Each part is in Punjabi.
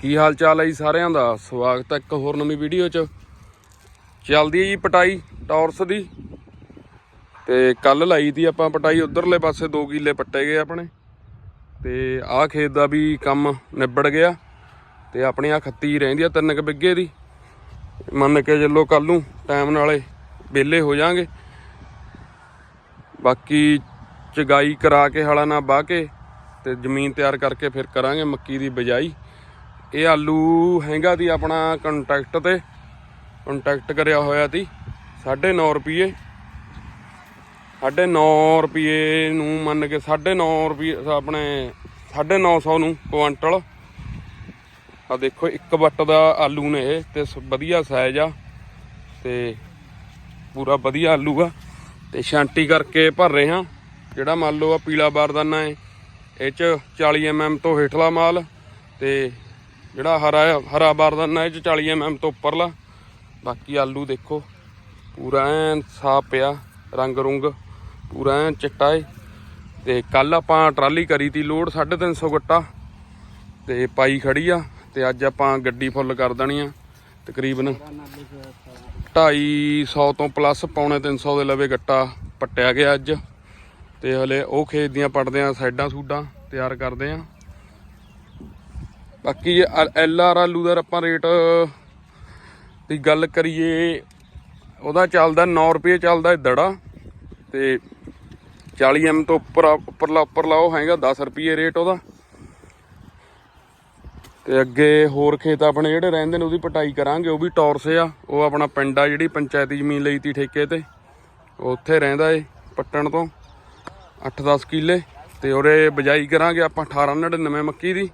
ਕੀ ਹਾਲ ਚਾਲ ਹੈ ਜੀ ਸਾਰਿਆਂ ਦਾ? ਸਵਾਗਤ ਹੈ ਇੱਕ ਹੋਰ ਨਵੀਂ ਵੀਡੀਓ 'ਚ। ਚੱਲਦੀ ਹੈ ਜੀ ਪਟਾਈ ਟੌਰਸ ਦੀ। ਤੇ ਕੱਲ ਲਾਈ ਦੀ ਆਪਾਂ ਪਟਾਈ ਉਧਰਲੇ ਪਾਸੇ 2 ਕਿੱਲੇ ਪੱਟੇ ਗਏ ਆਪਣੇ। ਤੇ ਆਹ ਖੇਤ ਦਾ ਵੀ ਕੰਮ ਨਿਬੜ ਗਿਆ। ਤੇ ਆਪਣੀ ਆ ਖੱਤੀ ਰਹਿੰਦੀ ਆ ਤਿੰਨ ਕੁ ਬਿੱਗੇ ਦੀ। ਮੰਨ ਕੇ ਚੱਲੋ ਕੱਲ ਨੂੰ ਟਾਈਮ ਨਾਲੇ ਵਿਹਲੇ ਹੋ ਜਾਾਂਗੇ। ਬਾਕੀ ਚਗਾਈ ਕਰਾ ਕੇ, ਹਲਾ ਨਾ ਬਾਹ ਕੇ, ਤੇ ਜ਼ਮੀਨ ਤਿਆਰ ਕਰਕੇ ਫਿਰ ਕਰਾਂਗੇ ਮੱਕੀ ਦੀ ਬਿਜਾਈ। ਇਹ ਆਲੂ ਹੈਗਾ ਦੀ ਆਪਣਾ ਕੰਟੈਕਟ ਤੇ। ਕੰਟੈਕਟ ਕਰਿਆ ਹੋਇਆ ਸੀ 9.5 ਰੁਪਏ 9.5 ਰੁਪਏ ਨੂੰ ਮੰਨ ਕੇ 9.5 ਰੁਪਏ ਆਪਣੇ 950 ਨੂੰ ਕੁਆਂਟਲ। ਆ ਦੇਖੋ ਇੱਕ ਵੱਟ ਦਾ ਆਲੂ ਨੇ ਇਹ ਤੇ ਸ- ਵਧੀਆ ਸਾਈਜ਼ ਆ ਤੇ ਪੂਰਾ ਵਧੀਆ ਆਲੂ ਆ। ਤੇ ਛਾਂਟੀ ਕਰਕੇ ਭਰ ਰਹੇ ਹਾਂ। ਜਿਹੜਾ ਮੰਨ ਲਓ ਆ ਪੀਲਾ ਬਾਰਦਾਨਾ ਹੈ ਇਹ। ਚ 40 mm ਤੋਂ ਹੇਠਲਾ ਮਾਲ ਤੇ ਜਿਹੜਾ ਹਰਾ ਹਰਾ ਬਾਰਦਾਨਾ ਇਹ ਚ 40 mm ਤੋਂ ਉੱਪਰਲਾ। ਬਾਕੀ ਆਲੂ ਦੇਖੋ, ਪੂਰਾ ਐਨ ਸਾਫ਼ ਪਿਆ, ਰੰਗ ਰੁੰਗ, ਪੂਰਾ ਐਨ ਚਿੱਟਾ ਏ। ਤੇ ਕੱਲ ਆਪਾਂ ਟਰਾਲੀ ਕਰੀ ਤੀ ਲੋਡ 350 ਗੱਟਾ। ਤੇ ਪਾਈ ਖੜੀ ਆ, ਤੇ ਅੱਜ ਆਪਾਂ ਗੱਡੀ ਫੁੱਲ ਕਰ ਦੇਣੀ ਆ, ਤਕਰੀਬਨ 250 ਤੋਂ ਪਲੱਸ ਪੌਣੇ 300 ਦੇ ਲਵੇ ਗੱਟਾ ਪੱਟਿਆ ਗਿਆ ਅੱਜ। ਤੇ ਹਲੇ ਉਹ ਖੇਤ ਦੀਆਂ ਪੜਦੇ ਆ ਸਾਈਡਾਂ ਸੂਡਾਂ ਤਿਆਰ ਕਰਦੇ ਆ। ਬਾਕੀ ਜੇ ਐਲ ਆਰ ਆਲੂ ਦਾ ਆਪਾਂ ਰੇਟ ਦੀ ਗੱਲ ਕਰੀਏ, ਉਹਦਾ ਚੱਲਦਾ 9 ਰੁਪਏ ਚੱਲਦਾ ਦੜਾ ਤੇ 40 ਐਮ ਤੋਂ ਉੱਪਰ ਉੱਪਰਲਾ ਉੱਪਰਲਾ ਉਹ ਹੈਗਾ 10 ਰੁਪਏ ਰੇਟ ਉਹਦਾ। ਤੇ ਅੱਗੇ ਹੋਰ ਖੇਤ ਆਪਣੇ ਜਿਹੜੇ ਰਹਿੰਦੇ ਨੇ ਉਹਦੀ ਪਟਾਈ ਕਰਾਂਗੇ, ਉਹ ਵੀ ਟੌਰਸ ਆ। ਉਹ ਆਪਣਾ ਪਿੰਡ ਆ ਜਿਹੜੀ ਪੰਚਾਇਤੀ ਜ਼ਮੀਨ ਲਈ ਤੀ ਠੇਕੇ ਤੇ। ਉਹ ਉੱਥੇ ਰਹਿੰਦਾ ਏ ਪੱਟਣ ਤੋਂ। 8-10 ਕਿੱਲੇ ਤੇ ਉਹਰੇ ਬਜਾਈ ਕਰਾਂਗੇ ਆਪਾਂ 1899 ਮੱਕੀ ਦੀ।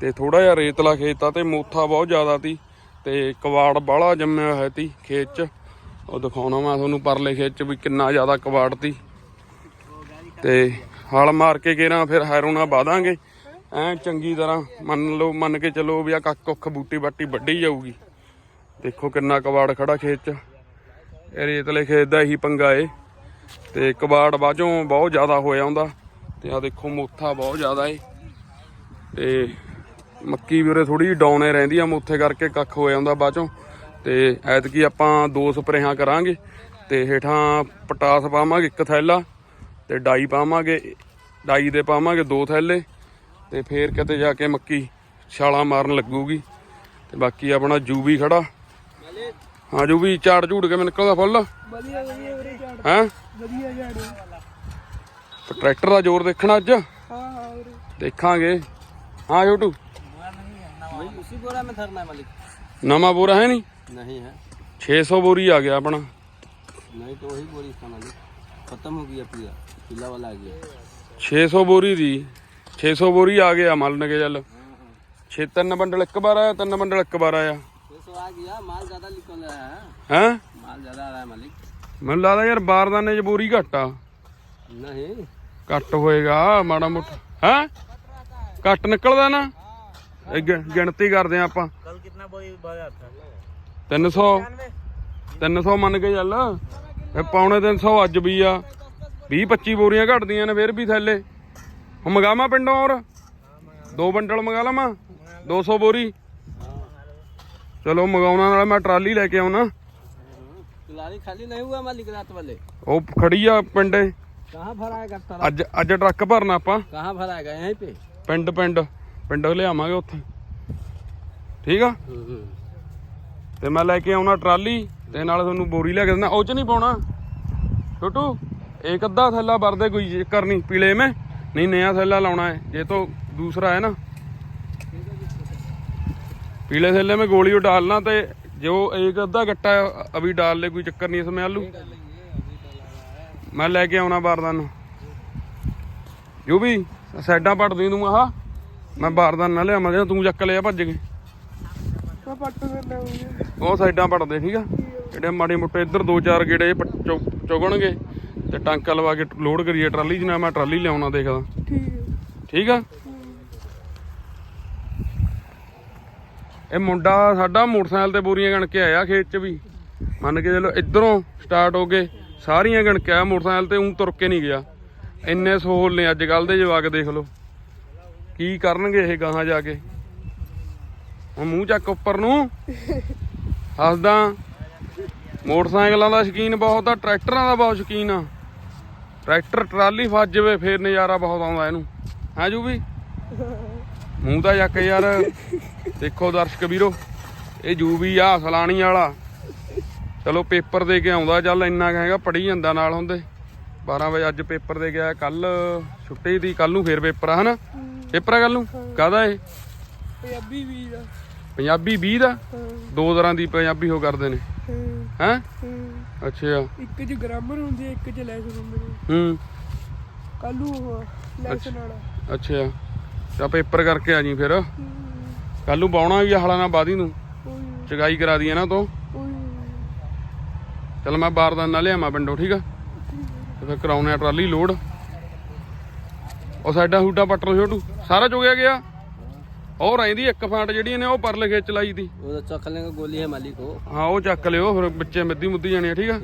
ਤੇ ਥੋੜਾ ਜਿਹਾ ਰੇਤਲਾ ਖੇਤ ਆ ਤੇ ਮੋਥਾ ਬਹੁਤ ਜ਼ਿਆਦਾ ਤੀ ਤੇ ਕਵਾੜ ਬਾਹਲਾ ਜੰਮਿਆ ਹੋਇਆ ਤੀ ਖੇਤ 'ਚ। ਉਹ ਦਿਖਾਉਣਾ ਮੈਂ ਤੁਹਾਨੂੰ ਪਰਲੇ ਖੇਤ 'ਚ ਵੀ ਕਿੰਨਾ ਜ਼ਿਆਦਾ ਕਵਾੜ ਤੀ। ਤੇ ਹਲ ਮਾਰ ਕੇ ਕੇਰਾਂ ਫਿਰ ਹੈਰੋਨਾ ਬਾਦਾਂਗੇ ਐ ਚੰਗੀ ਤਰ੍ਹਾਂ ਮੰਨ ਲਓ, ਮੰਨ ਕੇ ਚੱਲੋ ਵੀ ਆ ਕੱਖ ਕੁੱਖ ਬੂਟੀ ਬਾਟੀ ਵੱਢੀ ਜਾਊਗੀ। ਦੇਖੋ ਕਿੰਨਾ ਕਵਾੜ ਖੜਾ ਖੇਤ 'ਚ। ਇਹ ਰੇਤਲੇ ਖੇਤ ਦਾ ਹੀ ਪੰਗਾ ਏ। ਤੇ ਕਬਾੜ ਬਾਝੋਂ ਬਹੁਤ ਜ਼ਿਆਦਾ ਹੋਇਆ ਹੁੰਦਾ। ਤੇ ਆ ਦੇਖੋ, ਮੋਥਾ ਬਹੁਤ ਜ਼ਿਆਦਾ ਏ। ਤੇ ਮੱਕੀ ਵੀ ਉਰੇ ਥੋੜੀ ਡਾਊਨ ਏ ਰਹਿੰਦੀ ਆ ਮੋਥੇ ਕਰਕੇ ਕੱਖ ਹੋ ਜਾਂਦਾ ਬਾਝੋਂ ਤੇ ਐਤਕੀ ਆਪਾਂ ਦੋ ਸਪਰੇਹਾਂ ਕਰਾਂਗੇ ਤੇ ਹੇਠਾਂ ਪਟਾਸ ਪਾਵਾਂਗੇ ਇੱਕ ਥੈਲਾ ਤੇ ਡਾਈ ਪਾਵਾਂਗੇ ਡਾਈ ਦੇ ਪਾਵਾਂਗੇ ਦੋ ਥੈਲੇ ਤੇ ਫੇਰ ਕਿਤੇ ਜਾ ਕੇ ਮੱਕੀ ਛਾਲਾਂ ਮਾਰਨ ਲੱਗੂਗੀ। ਤੇ ਬਾਕੀ ਆਪਣਾ ਜੂ ਵੀ ਖੜਾ। ਹਾਂ ਜੂ ਵੀ ਝਾੜ ਝੂੜ ਕੇ ਨਿਕਲਦਾ ਫੁੱਲ? ਵਧੀਆ ਵਧੀਆ ਵੀਰੇ ਝਾੜ। ਹੈ? ਵਧੀਆ ਝਾੜ। ਟਰੈਕਟਰ ਦਾ ਜ਼ੋਰ ਦੇਖਣਾ ਅੱਜ? ਹਾਂ ਹਾਂ ਦੇਖਾਂਗੇ। ਹਾਂ ਛੋਟੂ। वही उसी बोरा में धरना है मालिक ਨਵਾਂ ਬੋਰਾ ਹੈ ਨਹੀਂ नहीं है 600 ਬੋਰੀ ਆ ਗਿਆ ਆਪਣਾ नहीं तो वही बोरी था मालिक खत्म हो गया पूरा पीला वाला आ गया 600 ਬੋਰੀ ਦੀ 600 ਬੋਰੀ ਆ ਗਿਆ ਮੰਨ ਕੇ ਚੱਲ ਛੇ ਤਿੰਨ ਬੰਡਲ ਇੱਕ ਵਾਰ ਆਇਆ ਤਿੰਨ ਬੰਡਲ ਇੱਕ ਵਾਰ ਆਇਆ छह सौ आ गया माल ज्यादा निकल रहा है ਹੈ माल ज्यादा आ रहा है मालिक ਮੈਨੂੰ ਲੱਗਦਾ ਯਾਰ ਬਾਰਦਾਨੇ 'ਚ ਬੋਰੀ ਘੱਟ ਆ नहीं ਘੱਟ ਹੋਏਗਾ ਮਾੜਾ ਮੋਟਾ ਹੈ ਘੱਟ ਨਿਕਲਦਾ ਨਾ ਇਹ ਗਿ- ਗਿਣਤੀ ਕਰਦੇ ਆ ਆਪਾਂ कल कितना बोरी भरा था 300 300 ਮੰਨ ਕੇ ਚੱਲ ਇਹ ਪੌਣੇ 300 ਅੱਜ ਵੀ ਆ 20 25 ਬੋਰੀਆਂ ਘਟਦੀਆਂ ਨੇ ਫਿਰ ਵੀ ਥੱਲੇ ਹੁਣ ਮਗਾਵਾਂ ਪਿੰਡੋਂ ਔਰ ਦੋ ਬੰਡਲ ਮੰਗਾ ਲਵਾਂ 200 ਬੋਰੀ ਚਲੋ ਮਗਾਉਣਾ ਨਾਲ ਮੈਂ ਟਰਾਲੀ ਲੈ ਕੇ ਆਉਣਾ तुलारी खाली नहीं हुआ मालिक रात वाले ਉਹ ਖੜੀ ਆ ਪਿੰਡੇ कहाँ भराएगा तारा ਅੱਜ ਅੱਜ ਟਰੱਕ ਭਰਨਾ ਆਪਾਂ कहाँ भराएगा यहीं पे ਪਿੰਡ ਪਿੰਡ ਪਿੰਡ ਲਿਆਵਾਂਗੇ ਉੱਥੇ ਠੀਕ ਆ ਤੇ ਮੈਂ ਲੈ ਕੇ ਆਉਣਾ ਟਰਾਲੀ ਤੇ ਨਾਲ ਤੁਹਾਨੂੰ ਬੋਰੀ ਲੈ ਕੇ ਦਿੰਦਾ ਉਹ ਚ ਨਹੀਂ ਪਾਉਣਾ ਟੋਟੂ ਇੱਕ ਅੱਧਾ ਥੈਲਾ ਵਰਦੇ ਕੋਈ ਚੱਕਰ ਨਹੀਂ ਪੀਲੇ में नहीं नया थैला लाना है ये तो दूसरा है ना पीले थैले में गोली डालना तो जो एक अद्धा गट्टा है, अभी डाल ले कोई चक्कर नहीं इसमें आलू मैं लेके आना बारदाना जो भी ਸਾਈਡਾਂ ਪੱਟ ਦੇ ਦੂੰਗਾ ਹਾਂ ਮੈਂ ਬਾਰਦਾਨ ਨਾ ਲਿਆ ਮੈਂ ਕਿਹਾ ਤੂੰ ਚੱਕ ਲਿਆ ਭੱਜ ਗਏ ਤਾਂ ਪੱਟ ਦੇ ਲਾਉਂਗੇ ਉਹ ਸਾਈਡਾਂ ਪੜਦੇ ਠੀਕ ਆ? ਜਿਹੜੇ ਮਾੜੇ ਮੋਟੇ ਇੱਧਰ ਦੋ ਚਾਰ ਗੇੜੇ ਚੁਗਣਗੇ ਤੇ ਟਾਂਕਾ ਲਵਾ ਕੇ ਲੋਡ ਕਰੀਏ ਟਰਾਲੀ ਜਨਾ ਮੈਂ ਟਰਾਲੀ ਲਿਆਉਣਾ ਦੇਖਦਾ। ਠੀਕ। ਆ? ਇਹ ਮੁੰਡਾ ਸਾਡਾ ਮੋਟਰਸਾਈਕਲ ਤੇ ਬੋਰੀਆਂ ਗਣ ਕੇ ਆਇਆ ਖੇਤ 'ਚ ਵੀ। ਮੰਨ ਕੇ ਚਲੋ ਇਧਰੋਂ ਸਟਾਰਟ ਹੋ ਗਏ ਸਾਰੀਆਂ ਗਣ ਕੇ ਆਇਆ ਮੋਟਰਸਾਈਕਲ ਤੇ ਉਂ ਤੁਰ ਕੇ ਨਹੀਂ ਗਿਆ। ਇੰਨੇ ਸਹੂਲ ਨੇ ਅੱਜ ਕੱਲ ਦੇ ਜਵਾਕ ਦੇਖ ਲਓ। ਕੀ ਕਰਨਗੇ ਇਹ ਗਾਹਾਂ ਜਾ ਕੇ? ਹੁਣ ਮੂੰਹ ਚੱਕ ਉੱਪਰ ਨੂੰ। ਹੱਸਦਾ। ਮੋਟਰਸਾਈਕਲਾਂ ਦਾ ਸ਼ੌਕੀਨ ਬਹੁਤ ਆ, ਟਰੈਕਟਰਾਂ ਦਾ ਬਹੁਤ ਸ਼ੌਕੀਨ ਆ। ਟਰੈਕਟਰ ਟਰਾਲੀ ਫਸ ਜਾਵੇ, ਫੇਰ ਨਜ਼ਾਰਾ ਬਹੁਤ ਆਉਂਦਾ ਇਹਨੂੰ। ਹੈ ਜੂ ਵੀ ਮੂੰਹ ਦਾ ਚੱਕ ਯਾਰ। ਦੇਖੋ ਦਰਸ਼ਕ ਵੀਰੋ, ਇਹ ਜੂ ਵੀ ਆ, ਸਲਾਣੀ ਵਾਲਾ। ਚਲੋ ਪੇਪਰ ਦੇ ਕੇ ਆਉਂਦਾ, ਚੱਲ ਇੰਨਾ ਕੁ ਹੈਗਾ ਪੜੀ ਜਾਂਦਾ ਨਾਲ ਹੁੰਦੇ। 12 ਵਜੇ ਅੱਜ ਪੇਪਰ ਦੇ ਗਿਆ ਕੱਲ ਛੁੱਟੀ ਦੀ ਕੱਲ ਨੂੰ ਫੇਰ ਪੇਪਰ ਆ, ਹਨਾ? ਪੇਪਰ ਆ ਕੱਲ ਨੂੰ? ਕਾਹਦਾ ਇਹ? ਪੰਜਾਬੀ ਵੀ ਦਾ ਪੰਜਾਬੀ 20 ਦਾ ਦੋ ਤਰ੍ਹਾਂ ਦੀ ਪੰਜਾਬੀ ਹੋ ਕਰਦੇ ਨੇ। ਹਾਂ। ਅੱਛਾ। ਇੱਕ ਚ ਗ੍ਰਾਮਰ ਹੁੰਦੀ ਹੈ ਇੱਕ ਚ ਲੈਸਨ ਹੁੰਦੇ ਨੇ ਹੂੰ। ਕੱਲੂ ਉਹ ਲੈਸਨ ਵਾਲਾ ਅੱਛਾ। ਤਾਂ ਪੇਪਰ ਕਰਕੇ ਆ ਜੀ ਫਿਰ। ਕੱਲ ਨੂੰ ਬਾਉਣਾ ਵੀ ਹਲਾ ਨਾ ਬਾਦੀ ਨੂੰ। ਚਗਾਈ ਕਰਾ ਦੀ ਇਹਨਾਂ ਤੋਂ ਚਲ ਮੈਂ ਬਾਰਦਾਨਾ ਲਿਆਵਾਂ ਪਿੰਡੋਂ ਠੀਕ ਆ? ਤੇ ਫਿਰ ਕਰਾਉਣੇ ਟਰਾਲੀ ਲੋਡ। ਉਹ ਸਾਡਾ ਹੂਟਾ ਪੱਟਰ ਛੋਟੂ। ਸਾਰਾ ਚੁਗਿਆ ਗਿਆ। ਉਹ ਰਹਿੰਦੀ ਇੱਕ ਫਾਂਟ ਜਿਹੜੀ ਨੇ ਉਹ ਪਰਲੇ ਖੇਚ ਲਾਈ ਦੀ। ਉਹ ਚੱਕ ਲੈਂਗਾ ਗੋਲੀ ਮਾਲੀ ਕੋ ਹਾਂ ਉਹ ਚੱਕ ਲਿਓ ਫਿਰ ਬੱਚੇ ਮਿੱਦੀ ਮੁੱਦੀ ਜਾਣੇ ਆ? ਠੀਕ ਆ।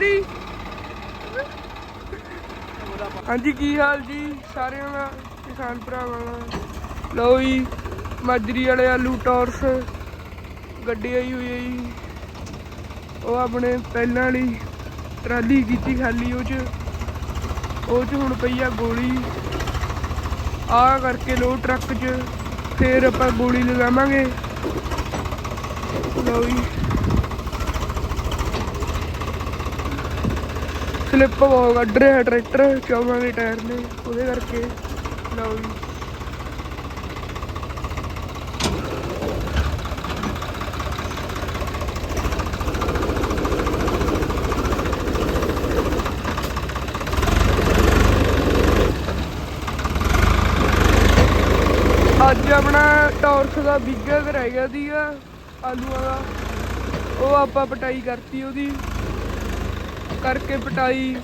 ਨਿਕਲੀ ਹਾਂਜੀ, ਕੀ ਹਾਲ ਜੀ? ਸਾਰਿਆਂ ਦਾ, ਕਿਸਾਨ ਭਰਾਵਾਂ ਦਾ। ਲਓ ਜੀ, ਮਾਜਰੀ ਵਾਲੇ ਆਲੂ ਟੌਰਸ। ਗੱਡੀ ਆਈ ਹੋਈ ਹੈ ਜੀ। ਉਹ ਆਪਣੇ ਪਹਿਲਾਂ ਵਾਲੀ ਟਰਾਲੀ ਕੀਤੀ ਖਾਲੀ ਉਹ ਚ। ਉਹ ਚ ਹੁਣ ਪਈ ਆ ਗੋਲੀ। ਆ ਕਰਕੇ ਲੋ ਟਰੱਕ ਚ, ਫੇਰ ਆਪਾਂ ਗੋਲੀ ਲਗਾਵਾਂਗੇ। ਲਓ ਜੀ। ਸਲਿੱਪ ਬਹੁਤ ਕੱਢ ਰਿਹਾ ਟਰੈਕਟਰ, ਚੌਵਾਂ ਦੇ ਟਾਇਰ ਨੇ, ਉਹਦੇ ਕਰਕੇ ਲਓ ਜੀ। ਅੱਜ ਆਪਣਾ ਟੌਰਸ ਦਾ ਬਿੱਗਾ ਰਹਿ ਗਿਆ ਸੀਗਾ, ਆਲੂਆਂ ਦਾ। ਉਹ ਆਪਾਂ ਪਟਾਈ ਕਰਤੀ ਉਹਦੀ। ਕਰਕੇ ਪਟਾਈ।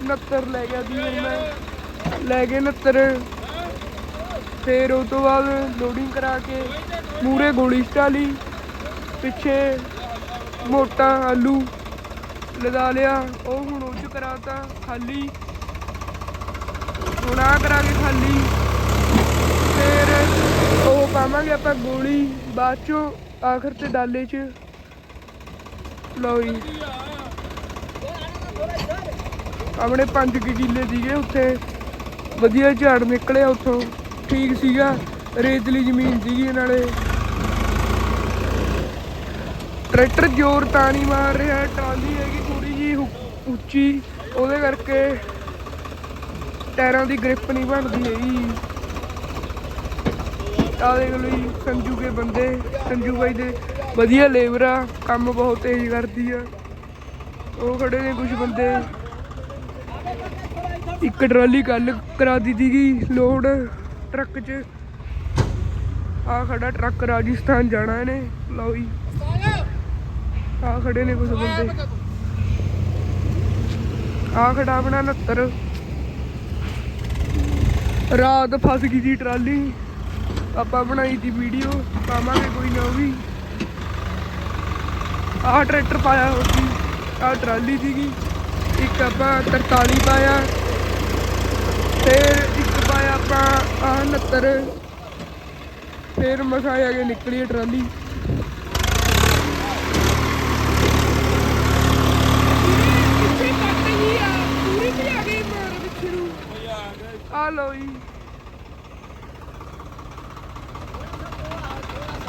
69 ਲੈ ਗਿਆ ਦੀ ਮੈਂ। ਲੈ ਗਏ 69 ਫਿਰ ਉਹ ਤੋਂ ਬਾਅਦ ਲੋਡਿੰਗ ਕਰਾ ਕੇ ਮੂਰੇ ਗੋਲੀ ਸਟਾਲੀ। ਪਿੱਛੇ ਮੋਟਾ ਆਲੂ ਲਗਾ ਲਿਆ। ਉਹ ਹੁਣ ਉਹ ਚ ਕਰਾਤਾ ਖਾਲੀ। ਹੁਣ ਆਹ ਕਰਾਂਗੇ ਖਾਲੀ। ਫਿਰ ਉਹ ਪਾਵਾਂਗੇ ਆਪਾਂ ਗੋਲੀ। ਬਾਅਦ ਚੋਂ ਆਖਰ ਤੇ ਡਾਲੇ 'ਚ। ਲਓ ਜੀ। ਆਪਣੇ 5 ਕਿੱਲੇ ਸੀਗੇ ਉੱਥੇ। ਵਧੀਆ ਝਾੜ ਨਿਕਲਿਆ ਉੱਥੋਂ। ਠੀਕ ਸੀਗਾ। ਰੇਤਲੀ ਜ਼ਮੀਨ ਸੀਗੀ ਨਾਲੇ ਟਰੈਕਟਰ ਜ਼ੋਰ ਤਾਂ ਨਹੀਂ ਮਾਰ ਰਿਹਾ। ਟਰਾਲੀ ਹੈਗੀ ਥੋੜੀ ਜੀ ਉੱਚੀ। ਉਹਦੇ ਕਰਕੇ ਟਾਇਰਾਂ ਦੀ ਗ੍ਰਿਪ ਨਹੀਂ ਬਣਦੀ ਹੈਗੀ। ਆ ਦੇਖ ਲਓ ਜੀ, ਸੰਜੂ ਕੇ ਬੰਦੇ। ਸੰਜੂ ਬਾਈ ਦੇ ਵਧੀਆ ਲੇਬਰ। ਆ ਕੰਮ ਬਹੁਤ ਤੇਜ਼ ਕਰਦੀ ਆ। ਉਹ ਖੜੇ ਨੇ ਕੁਝ ਬੰਦੇ। ਇੱਕ ਟਰਾਲੀ ਕੱਲ ਕਰਾ ਦਿੱਤੀ ਸੀਗੀ ਲੋਡ ਟਰੱਕ 'ਚ। ਆ ਖੜਾ ਟਰੱਕ ਰਾਜਸਥਾਨ ਜਾਣਾ ਇਹਨੇ, ਲਓ ਜੀ। ਆ ਖੜੇ ਨੇ ਕੁਝ ਬੰਦੇ। ਆ ਖੜਾ ਆਪਣਾ 69 ਰਾਤ ਫਸ ਗਈ ਸੀ ਟਰਾਲੀ। ਆਪਾਂ ਬਣਾਈ ਦੀ ਵੀਡੀਓ, ਪਾਵਾਂਗੇ ਕੋਈ ਨਾ ਵੀ। ਆਹ ਟਰੈਕਟਰ ਪਾਇਆ ਹੋ ਆਹ ਟਰਾਲੀ ਸੀਗੀ। ਇੱਕ ਆਪਾਂ 43 ਪਾਇਆ। ਫਿਰ ਇੱਕ ਪਾਇਆ ਆਪਾਂ ਆਹ 69 ਫਿਰ ਮਸਾ ਆ ਕੇ ਨਿਕਲੀ ਟਰਾਲੀ। ਆ? ਪੂਰੀ ਵੀ ਆ ਗਈ ਮਾਰ ਪਿੱਛੇ ਨੂੰ। ਆ ਲਓ ਜੀ।